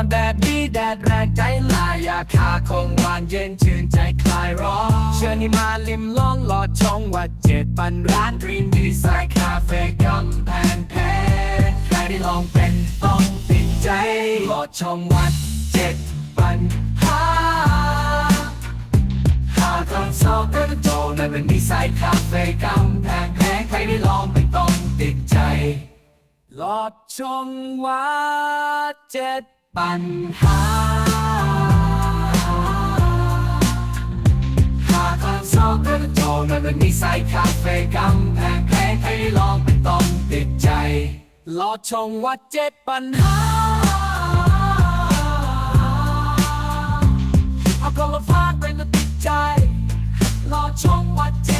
อนแบบนี้แดดแรงใจลายอยากคาคงหวานเย็นชื่นใจคลายร้อนเชิญให้มาลิมลองหลอดชงว่าเจ็ดปันร้านดรีมดีไซน์คาเฟ่กำแพงเพชรใครได้ลองเป็นต้องติดใจหลอดชงวัดเจ็ดปันหาหากคำสอบกระโจนั่นเป็นนิสัยคาเฟ่กำแพงแพงใครได้ลองไม่ต้องติดใจหลอดชมว่าเจ็ด ปัญหาหาความชอบกระโจนมันเป็นนิสัยคาเฟ่กำแพงแค่ให้ลองไป็ต้องติดใจรอชงว่าเจ็บปัญหาเอาก็ละฟาดไป็นติดใจรอชงว่าเจ็บ